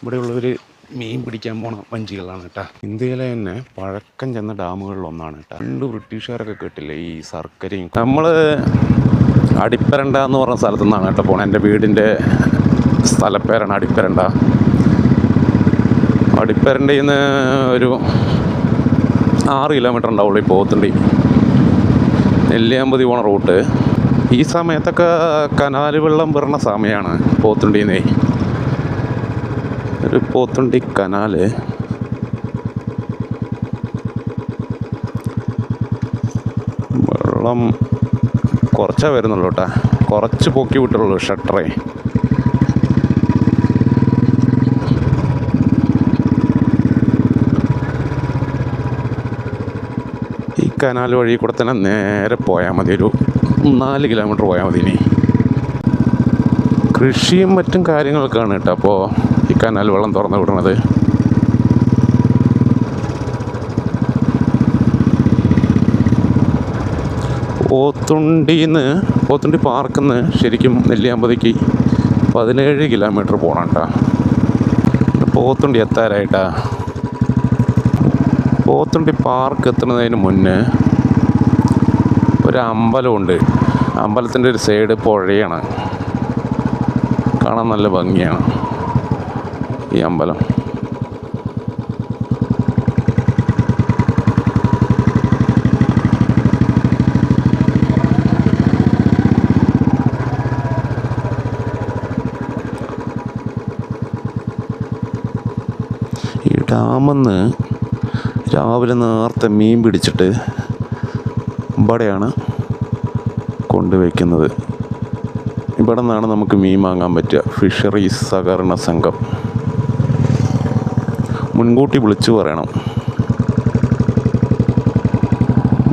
ഇവിടെയുള്ളവർ മീൻ പിടിക്കാൻ പോണ വഞ്ചികളാണ് കേട്ടോ. ഇന്ത്യയിലെ തന്നെ പഴക്കം ചെന്ന ഡാമുകളിൽ ഒന്നാണ് കേട്ടോ. പണ്ട് ബ്രിട്ടീഷുകാരൊക്കെ കേട്ടില്ലേ ഈ ശർക്കരയും നമ്മൾ അടിപ്പരണ്ട എന്ന് പറഞ്ഞ സ്ഥലത്തു നിന്നാണ് കേട്ടോ പോണത് എന്റെ വീടിന്റെ സ്ഥലപ്പേരാണ് അടിപ്പരണ്ട. അടിപ്പരണ്ടയിൽ നിന്ന് ഒരു ആറ് കിലോമീറ്റർ ഉണ്ടാവുള്ളൂ ഈ പോത്തുണ്ടി. നെല്ലിയാമ്പതി പോണ റൂട്ട്. ഈ സമയത്തൊക്കെ കനാല് വെള്ളം വരുന്ന സമയമാണ് പോത്തുണ്ടിന്നേ. ഒരു പോത്തുണ്ടി കനാല്. വെള്ളം കുറച്ചേ വരുന്നുള്ളൂ കേട്ടാ. കുറച്ച് പൊക്കി വിട്ടുള്ളൂ ഷട്ടറേ. ഈ കനാൽ വഴി കൂടെ തന്നെ നേരെ പോയാൽ മതി ഒരു നാല് കിലോമീറ്റർ പോയാൽ മതി ഇനി കൃഷിയും മറ്റും കാര്യങ്ങളൊക്കെയാണ് കേട്ടോ. അപ്പോൾ ഈ കനാൽ വെള്ളം തുറന്നു വിടുന്നത്. പോത്തുണ്ടിന്ന് പോത്തുണ്ടി പാർക്കിന്ന് ശരിക്കും നെല്ലിയാമ്പതിക്ക് പതിനേഴ് കിലോമീറ്റർ പോകണം കേട്ടോ. പോത്തുണ്ടി എത്താറായിട്ടാ പോത്തുണ്ടി പാർക്ക് എത്തുന്നതിന് മുന്നേ ഒരു അമ്പലമുണ്ട്. അമ്പലത്തിന്റെ ഒരു സൈഡ് പുഴയാണ്. കാണാൻ നല്ല ഭംഗിയാണ് ഈ അമ്പലം. ഈ ഡാമെന്ന് രാവിലെ നേരത്തെ മീൻ പിടിച്ചിട്ട് ഇവിടെയാണ് കൊണ്ടുവയ്ക്കുന്നത്. ഇവിടെ നിന്നാണ് നമുക്ക് മീൻ വാങ്ങാൻ പറ്റുക. ഫിഷറീസ് സഹകരണ സംഘം. മുൻകൂട്ടി വിളിച്ചു പറയണം.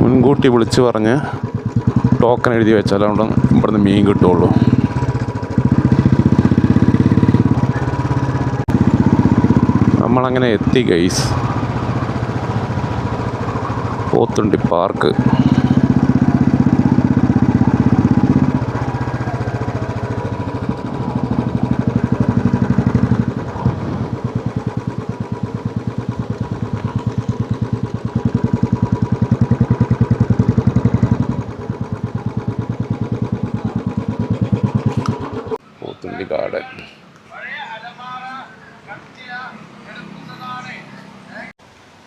മുൻകൂട്ടി വിളിച്ചു പറഞ്ഞ് ടോക്കൺ എഴുതി വെച്ചാൽ അവിടെ ഇവിടുന്ന് മീൻ കിട്ടുള്ളൂ നമ്മളങ്ങനെ എത്തി guys Pothundi park Pothundi garden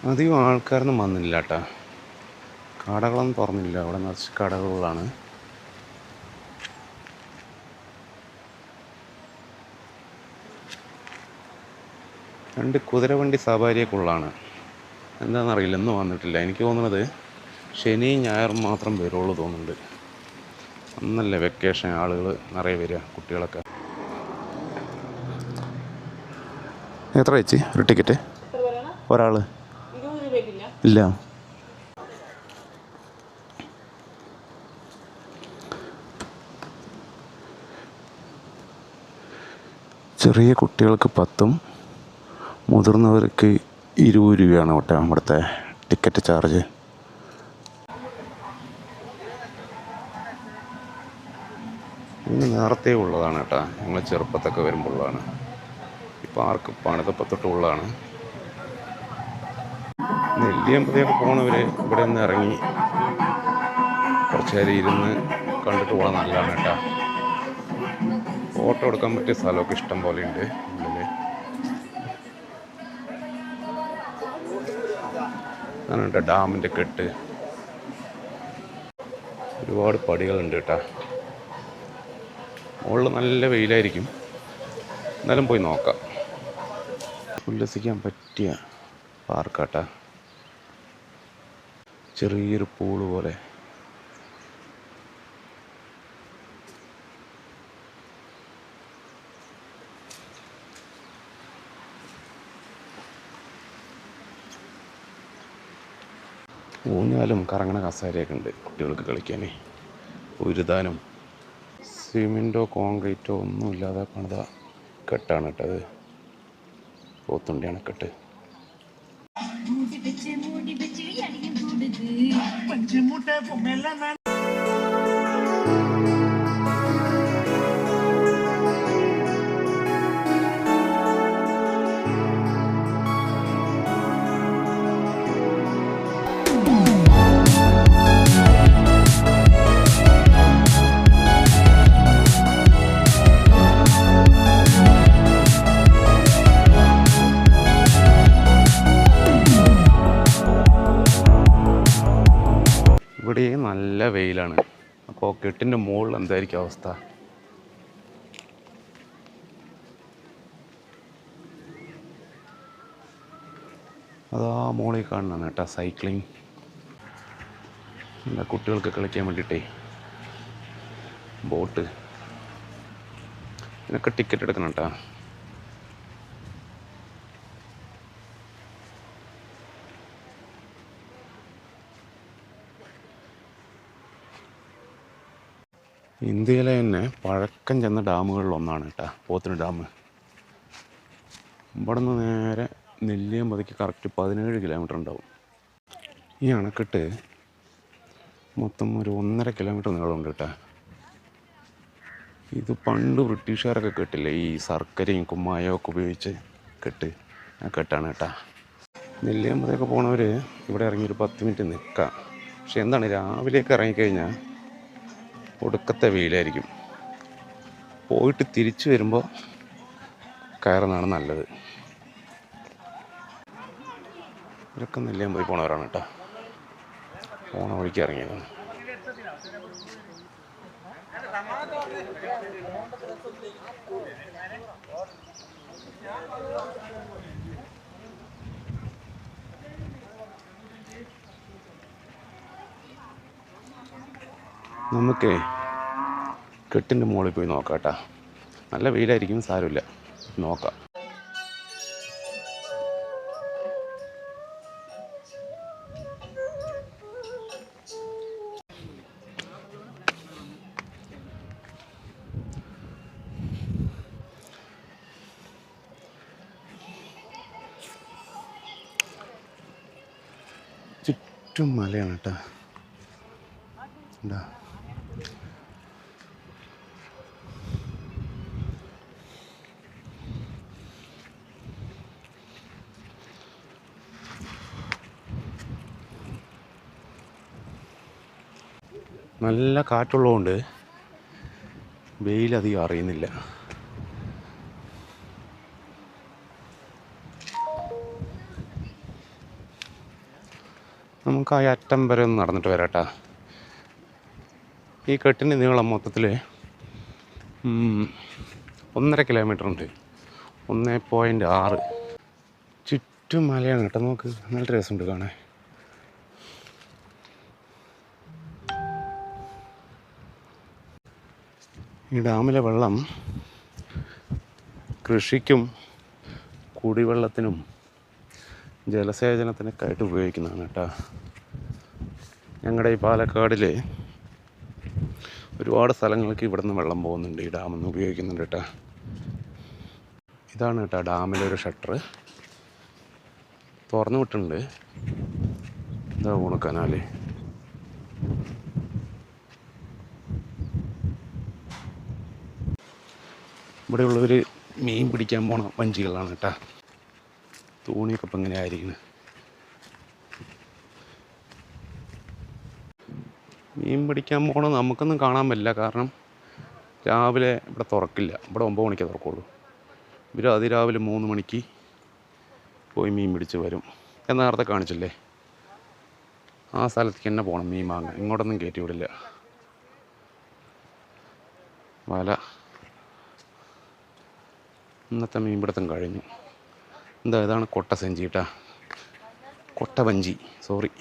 അധികം ആൾക്കാരൊന്നും വന്നില്ല കേട്ടോ കടകളൊന്നും തുറന്നില്ല. അവിടെ നിറച്ച് കടകളാണ് രണ്ട് കുതിരവണ്ടി സവാരിയൊക്കെ ഉള്ളതാണ് എന്താണെന്നറിയില്ല ഇന്ന് വന്നിട്ടില്ല. എനിക്ക് തോന്നുന്നത് ശനി ഞായറും മാത്രം വരുള്ളൂ തോന്നുന്നുണ്ട്. അന്നല്ലേ വെക്കേഷൻ ആളുകൾ നിറയെ വരിക കുട്ടികളൊക്കെ. എത്ര ചേച്ചി? ഒരു ടിക്കറ്റ് ഒരാൾ ഇല്ല. ചെറിയ കുട്ടികൾക്ക് പത്തും മുതിർന്നവർക്ക് ഇരുപത് രൂപയാണ് കേട്ടോ ഇവിടുത്തെ ടിക്കറ്റ് ചാർജ്. ഇന്ന് നേരത്തെ ഉള്ളതാണ് കേട്ടോ. ഞങ്ങൾ ചെറുപ്പത്തൊക്കെ വരുമ്പോൾ ഉള്ളതാണ് ഈ പാർക്ക് പണിതപ്പത്തൊട്ട് ഉള്ളതാണ്. നെല്ലിയമ്പതിയൊക്കെ പോകണവർ ഇവിടെ നിന്ന് ഇറങ്ങി കുറച്ച് നേരം ഇരുന്ന് കണ്ടിട്ട് പോകാൻ നല്ലതാണ് കേട്ടോ. ഫോട്ടോ എടുക്കാൻ പറ്റിയ സ്ഥലമൊക്കെ ഇഷ്ടം പോലെ ഉണ്ട് ഉള്ളിൽ അതാണ് കേട്ടോ ഡാമിന്റെ കെട്ട്. ഒരുപാട് പടികളുണ്ട് കേട്ടോ. മുകളിൽ നല്ല വെയിലായിരിക്കും. എന്നാലും പോയി നോക്കാം. ഉല്ലസിക്കാൻ പറ്റിയ പാർക്കാട്ടാ. ചെറിയൊരു പൂൾ പോലെ. ഊഞ്ഞാലും കറങ്ങണ കസേരയൊക്കെ ഉണ്ട് കുട്ടികൾക്ക് കളിക്കാനേ. ഉരുതാനും സിമെന്റോ കോൺക്രീറ്റോ ഒന്നും ഇല്ലാതെ പണിത കെട്ടാണ് കേട്ടത് പോത്തുണ്ടി അണക്കെട്ട് చిమ్ముటే మెల్లన్నా ഇവിടെയും നല്ല വെയിലാണ്. അപ്പോൾ കെട്ടിന്റെ മുകളിൽ എന്തായിരിക്കും അവസ്ഥ? അതാ മോളിൽ കാണുന്നതാണ് കേട്ടോ സൈക്ലിംഗ്. എന്താ കുട്ടികൾക്ക് കളിക്കാൻ വേണ്ടിയിട്ടേ? ബോട്ട്. ഇതിനൊക്കെ ടിക്കറ്റ് എടുക്കണം കേട്ടോ. ഇന്ത്യയിലെ തന്നെ പഴക്കം ചെന്ന ഡാമുകളിൽ ഒന്നാണ് കേട്ടോ പോത്തിന് ഡാം. ഇവിടെ നിന്ന് നേരെ നെല്ലിയമ്പതിക്ക് കറക്റ്റ് പതിനേഴ് കിലോമീറ്റർ ഉണ്ടാവും. ഈ അണക്കെട്ട് മൊത്തം ഒരു ഒന്നര കിലോമീറ്റർ നീളമുണ്ട് കേട്ടോ. ഇത് പണ്ട് ബ്രിട്ടീഷുകാരൊക്കെ കെട്ടില്ലേ ഈ ശർക്കരയും കുമ്മായവും ഒക്കെ ഉപയോഗിച്ച് കെട്ട് ആ കെട്ടാണ് കേട്ടാ. നെല്ലിയമ്പതിയൊക്കെ പോണവർ ഇവിടെ ഇറങ്ങി ഒരു പത്ത് മിനിറ്റ് നിൽക്കാം പക്ഷെ എന്താണ് രാവിലെയൊക്കെ ഇറങ്ങിക്കഴിഞ്ഞാൽ ഒടുക്കത്തെ വെയിലായിരിക്കും. പോയിട്ട് തിരിച്ചു വരുമ്പോൾ കയറുന്നതാണ് നല്ലത്. ഇവരൊക്കെ നെല്ലിയാൻ പോയി പോണവരാണ് കേട്ടോ. പോണ വഴിക്ക് ഇറങ്ങിയതാണ് നമുക്കേ കെട്ടിന്റെ മുകളിൽ പോയി നോക്കാം നല്ല വെയിലായിരിക്കും സാരമില്ല. നോക്കാം. ചുറ്റും മലയാണ് കേട്ടോ. എന്താ? നല്ല കാറ്റുള്ളതുകൊണ്ട് വെയിലധികം അറിയുന്നില്ല. നമുക്ക് ആ അറ്റം വരെ ഒന്ന് നടന്നിട്ട് വരാട്ടാ. ഈ കെട്ടിന്റെ നീളം മൊത്തത്തിൽ ഒന്നര കിലോമീറ്റർ ഉണ്ട്. ഒന്ന് പോയിന്റ് ആറ്. ചുറ്റും മലയാണ് കേട്ടോ നോക്ക്. നല്ല രസമുണ്ട് കാണാൻ. ഈ ഡാമിലെ വെള്ളം കൃഷിക്കും കുടിവെള്ളത്തിനും ജലസേചനത്തിനൊക്കെ ആയിട്ട് ഉപയോഗിക്കുന്നതാണ് കേട്ടോ. ഞങ്ങളുടെ ഈ പാലക്കാടിൽ ഒരുപാട് സ്ഥലങ്ങൾക്ക് ഇവിടെ നിന്ന് വെള്ളം പോകുന്നുണ്ട് ഈ ഡാമിൽ നിന്ന് ഉപയോഗിക്കുന്നുണ്ട് കേട്ടോ. ഇതാണ് കേട്ടോ ഡാമിലെ ഒരു ഷട്ടർ. തുറന്നു വിട്ടിട്ടുണ്ട്. ഇതാ പോണ ഇവിടെയുള്ളവർ മീൻ പിടിക്കാൻ പോണ വഞ്ചികളാണ് കേട്ടോ. തോണിയൊക്കെ ഇപ്പം ഇങ്ങനെ ആയിരിക്കുന്നത് മീൻ പിടിക്കാൻ പോണത് നമുക്കൊന്നും കാണാൻ പറ്റില്ല. കാരണം രാവിലെ ഇവിടെ തുറക്കില്ല. ഇവിടെ ഒമ്പത് മണിക്ക് തുറക്കുള്ളൂ. ഇവർ അതിരാവിലെ മൂന്ന് മണിക്ക് പോയി മീൻ പിടിച്ച് വരും. എന്ന നേരത്തെ കാണിച്ചില്ലേ? ആ സ്ഥലത്തേക്ക് തന്നെ പോകണം മീൻ വാങ്ങാൻ. ഇങ്ങോട്ടൊന്നും കയറ്റി വിടില്ല. വല. ഇന്നത്തെ മീൻപിടുത്തം കഴിഞ്ഞു. എന്താ ഇതാണ് കൊട്ട സഞ്ചി കേട്ടാ കൊട്ട വഞ്ചി. സോറി.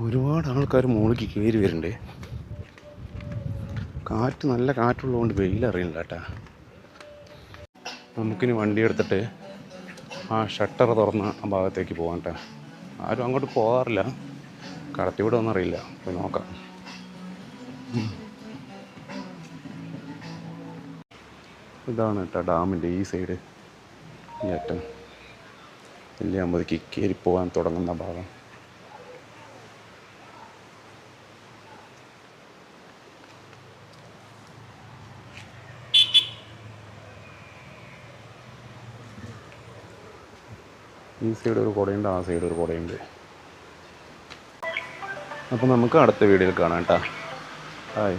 ഒരുപാട് ആൾക്കാർ മുകളിലേക്ക് കയറി വരുന്നുണ്ട് കാറ്റ് നല്ല കാറ്റുള്ളതുകൊണ്ട് വെയിലറിയില്ല കേട്ടാ നമുക്കിനി വണ്ടി എടുത്തിട്ട് ആ ഷട്ടർ തുറന്ന ആ ഭാഗത്തേക്ക് പോകാം കേട്ടോ ആരും അങ്ങോട്ട് പോകാറില്ല. കടത്തി വിടുമെന്ന് അറിയില്ല. പോയി നോക്കാം. ഇതാണ് കേട്ടോ ഡാമിന്റെ ഈ സൈഡ്. ഈ അറ്റം. വലിയ അമ്പതിക്ക് കയറി പോകാൻ തുടങ്ങുന്ന ഭാഗം. ഈ സൈഡ് ഒരു കുടയുണ്ട് ആ സൈഡ് ഒരു കുടയുണ്ട്. അപ്പോൾ നമുക്ക് അടുത്ത വീഡിയോയിൽ കാണാം കേട്ടോ. ഹായ്